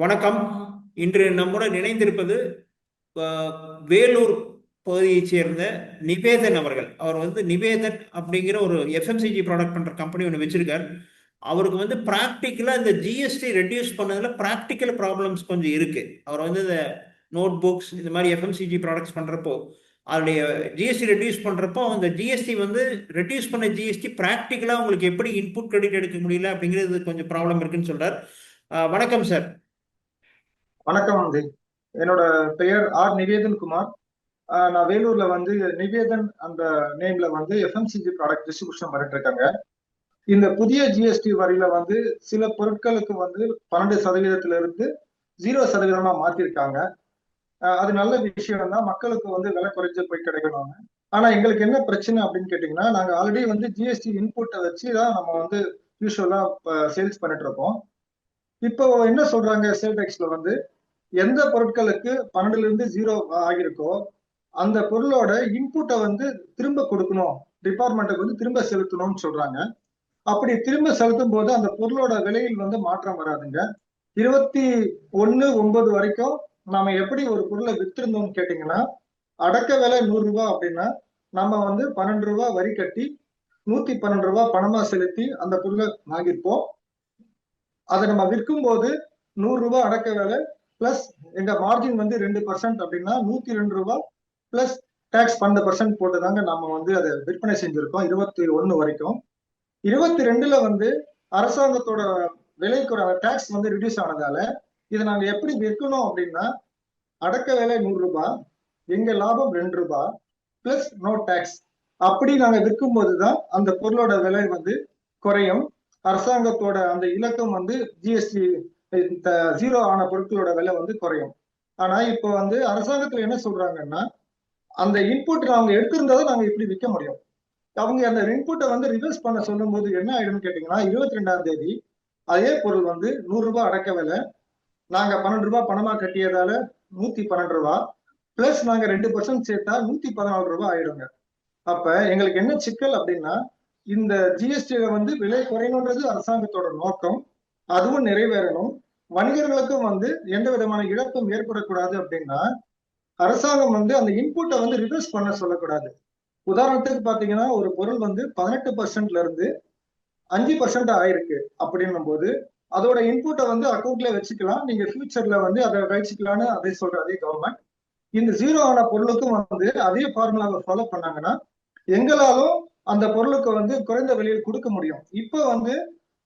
வணக்கம். இன்று நம்முடன் இணைந்திருப்பது வேலூர் பகுதியைச் சேர்ந்த நிவேதன் அவர்கள். அவர் வந்து நிவேதன் அப்படிங்கிற ஒரு எஃப்எம்சிஜி ப்ராடக்ட் பண்ற கம்பெனி ஒன்று வச்சிருக்கார். அவருக்கு வந்து ப்ராக்டிக்கலா இந்த ஜிஎஸ்டி ரெடியூஸ் பண்ணதுல ப்ராக்டிக்கல் ப்ராப்ளம்ஸ் கொஞ்சம் இருக்கு. அவர் வந்து இந்த நோட் புக்ஸ் இந்த மாதிரி எஃப்எம்சிஜி ப்ராடக்ட்ஸ் பண்றப்போ அதனுடைய ஜிஎஸ்டி ரெடியூஸ் பண்றப்போ அந்த ஜிஎஸ்டி வந்து ரெடியூஸ் பண்ண ஜிஎஸ்டி ப்ராக்டிக்கலா உங்களுக்கு எப்படி இன்புட் கிரெடிட் எடுக்க முடியல அப்படிங்கிறது கொஞ்சம் ப்ராப்ளம் இருக்குன்னு சொல்றார். வணக்கம் சார் வணக்கம் வந்து என்னோட பெயர் ஆர் நிவேதன் குமார். நான் வேலூர்ல வந்து நிவேதன் அந்த நேம்ல வந்து எஃப்எம்சிஜி ப்ராடக்ட் டிஸ்ட்ரிபியூஷன் பண்ணிட்டு இருக்காங்க இந்த புதிய ஜிஎஸ்டி வரியில வந்து சில பொருட்களுக்கு வந்து பன்னெண்டு சதவீதத்துல இருந்து ஜீரோ சதவீதமா மாத்திருக்காங்க. அது நல்ல விஷயம் தான். மக்களுக்கு வந்து விலை குறைஞ்சு போய் கிடைக்கணும் ஆனா எங்களுக்கு என்ன பிரச்சனை அப்படின்னு கேட்டீங்கன்னா நாங்க ஆல்ரெடி வந்து ஜிஎஸ்டி இன்புட்டை வச்சு தான் நம்ம வந்து யூஸ்வலா சேல்ஸ் பண்ணிட்டு இருக்கோம் இப்போ என்ன சொல்றாங்க சேல் டேக்ஸ்ல வந்து எந்த பொருட்களுக்கு பன்னெண்டுல இருந்து ஜீரோ ஆகியிருக்கோ அந்த பொருளோட இன்புட்டை வந்து திரும்ப கொடுக்கணும். டிபார்ட்மெண்ட்டுக்கு வந்து திரும்ப செலுத்தணும்னு சொல்றாங்க. அப்படி திரும்ப செலுத்தும் போது அந்த பொருளோட விலையில் வந்து மாற்றம் வராதுங்க. இருபத்தி ஒன்னு ஒன்பது வரைக்கும் நாம எப்படி ஒரு பொருளை வித்திருந்தோம்னு கேட்டீங்கன்னா அடக்க விலை நூறு ரூபாய் அப்படின்னா நம்ம வந்து பன்னெண்டு ரூபாய் வரி கட்டி நூத்தி பன்னெண்டு ரூபாய் பணமா செலுத்தி அந்த பொருளை வாங்கியிருப்போம். அதை நம்ம விற்கும் போது நூறு ரூபாய் அடக்க விலை பிளஸ் எங்க மார்ஜின் வந்து ரெண்டு பர்சன்ட் அப்படின்னா நூத்தி ரெண்டு ரூபாய் பிளஸ் டேக்ஸ் பன்னெண்டு பர்சன்ட் போட்டுதாங்க நம்ம வந்து அதை விற்பனை செஞ்சிருக்கோம். இருபத்தி ஒன்னு வரைக்கும். இருபத்தி ரெண்டுல வந்து அரசாங்கத்தோட விலை குறை டேக்ஸ் வந்து ரிடியூஸ் ஆனதால இதை நாங்க எப்படி விற்கணும் அப்படின்னா அடக்க விலை நூறு ரூபாய் எங்க லாபம் ரெண்டு ரூபாய் பிளஸ் நோ டேக்ஸ் அப்படி நாங்க விற்கும் போதுதான் அந்த பொருளோட விலை வந்து குறையும். அரசாங்கத்தோட அந்த இலக்கம் வந்து ஜிஎஸ்டி இந்த ஜீரோ ஆன பொருட்களோட விலை வந்து குறையும். ஆனா இப்போ வந்து அரசாங்கத்துல என்ன சொல்றாங்கன்னா அந்த இன்புட் அவங்க எடுத்திருந்தா நாங்க இப்படி விற்க முடியும். அவங்க அந்த இன்புட்டை வந்து ரிவர்ஸ் பண்ண சொல்லும் போது என்ன ஆயிடும்னு கேட்டீங்கன்னா இருபத்தி ரெண்டாம் தேதி அதே பொருள் வந்து நூறு ரூபாய் அடக்க விலை நாங்க பன்னெண்டு ரூபாய் பணமா கட்டியதால நூத்தி பன்னெண்டு ரூபாய் பிளஸ் நாங்க ரெண்டு பர்சன்ட் சேர்த்தா நூத்தி பதினாலு ரூபாய் ஆயிடுங்க. அப்ப எங்களுக்கு என்ன சிக்கல் அப்படின்னா இந்த ஜிஎஸ்டியில வந்து விலை குறையணுன்றது அரசாங்கத்தோட நோக்கம். அதுவும் நிறைவேறணும். வணிகர்களுக்கும் வந்து எந்த விதமான இழப்பும் ஏற்படக்கூடாது அப்படின்னா அரசாங்கம் வந்து அந்த இன்புட்டை வந்து ரிவர்ஸ் பண்ண சொல்லக்கூடாது. உதாரணத்துக்கு பாத்தீங்கன்னா ஒரு பொருள் வந்து பதினெட்டு பர்சன்ட்ல இருந்து அஞ்சு பர்சன்ட் ஆயிருக்கு அப்படின்னும் போது அதோட இன்புட்டை வந்து அக்கௌண்ட்ல வச்சுக்கலாம். நீங்க ஃபியூச்சர்ல வந்து அதை வச்சுக்கலாம்னு அதை சொல்ற அதே கவர்மெண்ட் இந்த ஜீரோ ஆன பொருளுக்கும் வந்து அதே ஃபார்முலாவை ஃபாலோ பண்ணாங்கன்னா எங்களாலும் அந்த பொருளுக்கு வந்து குறைந்த விலையில் கொடுக்க முடியும். இப்போ வந்து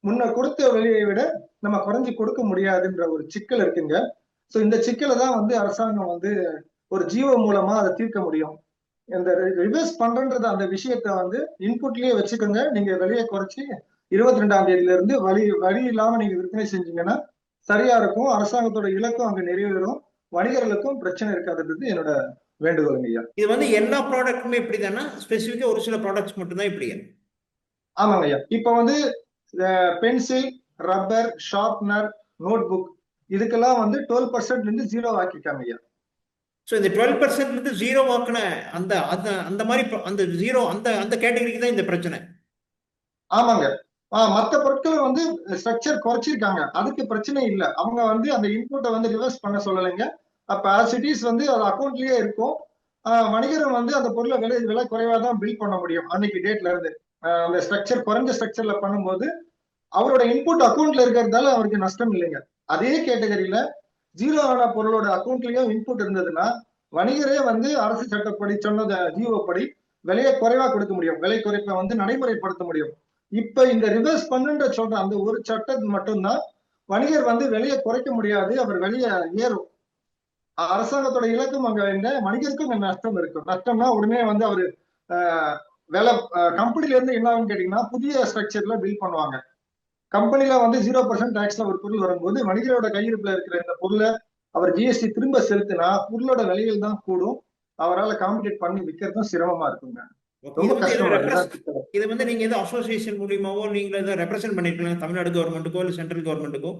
முன்ன கொடுத்த விலையை விட நம்ம குறைஞ்சு கொடுக்க முடியாதுன்ற ஒரு சிக்கல் இருக்குங்க. ஸோ இந்த சிக்கலை தான் வந்து அரசாங்கம் வந்து ஒரு ஜீவோ மூலமா அதை தீர்க்க முடியும். இந்த ரிவர்ஸ் பண்றன்ற அந்த விஷயத்த வந்து இன்புட்லயே வச்சுக்கோங்க. நீங்க விலையை குறைச்சி இருபத்தி ரெண்டாம் தேதியில இருந்து வழி வழி இல்லாம நீங்க விற்பனை செஞ்சீங்கன்னா சரியா இருக்கும். அரசாங்கத்தோட இலக்கும் அங்க நிறைவேறும். வணிகர்களுக்கும் பிரச்சனை இருக்காதுன்றது என்னோட வேண்டுகோளுங்க ஐயா. இது வந்து எல்லா ப்ராடக்ட்டுமே இப்படி தானே ஸ்பெசிஃபிக்கா ஒரு சில ப்ராடக்ட்ஸ் மட்டும்தான் இப்படி ஆமாங்க ஐயா. இப்ப வந்து pencil rubber sharpener notebook இதுக்கெல்லாம் வந்து டுவெல் பர்சன்ட் இருந்து ஜீரோ ஆக்கிட்டாங்க ஐயா. ஸோ இந்த டுவெல் பர்சன்ட் வந்து ஜீரோ ஆக்கின அந்த அந்த அந்த மாதிரி அந்த ஜீரோ அந்த அந்த கேட்டகரிக்கு தான் இந்த பிரச்சனை. ஆமாங்க. மத்த பொருட்கள் வந்து ஸ்ட்ரக்சர் குறைச்சிருக்காங்க. அதுக்கு பிரச்சனை இல்ல. அவங்க வந்து அந்த இன்புட்டை வந்து ரிவர்ஸ் பண்ண சொல்லலைங்க. அப்ப இஸ் வந்து அது அக்கௌண்ட்லயே இருக்கும். வணிகர் வந்து அந்த பொருளை விலை விலை குறைவா தான் பில் பண்ண முடியும் அன்னைக்கு டேட்ல இருந்து. அந்த ஸ்ட்ரக்சர் குறைஞ்ச ஸ்ட்ரக்சர்ல பண்ணும்போது அவரோட இன்புட் அக்கௌண்ட்ல இருக்கிறதால அவருக்கு நஷ்டம் இல்லைங்க. அதே கேட்டகரியில ஜீரோ ஆன பொருளோட அக்கௌண்ட்லயும் இன்புட் இருந்ததுன்னா வணிகரே வந்து அரசு சட்டப்படி சொன்னத ஜீவோ படி விலையை குறைவா கொடுக்க முடியும். விலை குறைப்பை வந்து நடைமுறைப்படுத்த முடியும். இப்ப இந்த ரிவர்ஸ் பண்ணுன்ற சொல்ற அந்த ஒரு சட்டம் மட்டும்தான் வணிகர் வந்து விலையை குறைக்க முடியாது அவர் வெளியே ஏறும். அரசாங்கத்தோட இலக்கும் அங்க என்ன வணிகருக்கும் நஷ்டம் இருக்கும் நஷ்டம்னா உடனே வந்து அவரு ஆஹ், விலை கம்பெனில இருந்து என்ன ஆகும்னு கேட்டீங்கன்னா புதிய ஸ்ட்ரக்சர்ல பில் பண்ணுவாங்க. கம்பெனில வந்து ஜீரோ பர்சன்ட் டாக்ஸ்ல ஒரு பொருள் வரும்போது வணிகரோட கையிருப்புல இருக்கிற இந்த பொருளை அவர் ஜிஎஸ்டி திரும்ப செலுத்தினா பொருளோட விலைகள் தான் கூடும். அவரால் காம்படிட் பண்ணி விற்கிறதும் சிரமமா இருக்குங்க. இது வந்து நீங்க ஏதோ அசோசியேஷன் மூலியமாவோ நீங்க ஏதோ ரெப்ரசென்ட் பண்ணிருக்கலாம் தமிழ்நாடு கவர்மெண்ட்டுக்கோ இல்லை சென்ட்ரல் கவர்மெண்ட்டுக்கோ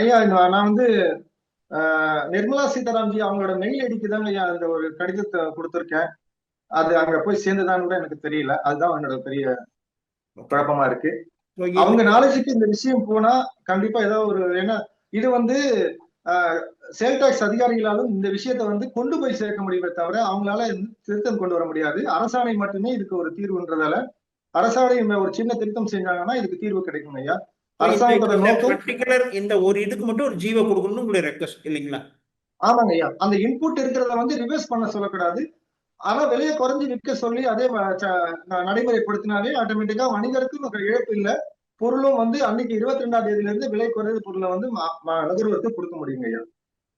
ஐயா நான் வந்து நிர்மலா சீதாராம்ஜி அவங்களோட மெயில் ஐடிக்கு தாங்க ஐயா அந்த ஒரு கடிதத்தை கொடுத்துருக்கேன். அது அங்க போய் சேர்ந்துதான்னு கூட எனக்கு தெரியல. அதுதான் என்னோட பெரிய குழப்பமா இருக்கு. அவங்க நாலேஜுக்கு இந்த விஷயம் போனா கண்டிப்பா ஏதோ ஒரு ஏன்னா இது வந்து சேல் டாக்ஸ் அதிகாரிகளாலும் இந்த விஷயத்தை வந்து கொண்டு போய் சேர்க்க முடியுமே தவிர அவங்களால திருத்தம் கொண்டு வர முடியாது. அரசாணை மட்டுமே இதுக்கு ஒரு தீர்வுன்றதால அரசாணை ஒரு சின்ன திருத்தம் செஞ்சாங்கன்னா இதுக்கு தீர்வு கிடைக்கும் ஐயா. அரசாங்கத்தோட நோக்கம் இந்த ஒரு இதுக்கு மட்டும் ஒரு ஜீவோ கொடுக்கணும்னு உங்களுடைய ரெக்வஸ்ட் இல்லைங்களா? ஆமாங்க ஐயா. அந்த இன்புட் இருக்கிறத வந்து ரிவர்ஸ் பண்ண சொல்லக்கூடாது. ஆனா விலையை குறைஞ்சு விற்க சொல்லி அதே நடைமுறைப்படுத்தினாலே ஆட்டோமேட்டிக்கா வணிகருக்கும் இழப்பு இல்ல. பொருளும் வந்து அன்னைக்கு இருபத்தி ரெண்டாம் தேதியில இருந்து விலை குறைந்த பொருளை வந்து ம- நுகர்வோருக்கு கொடுக்க முடியுங்க ஐயா.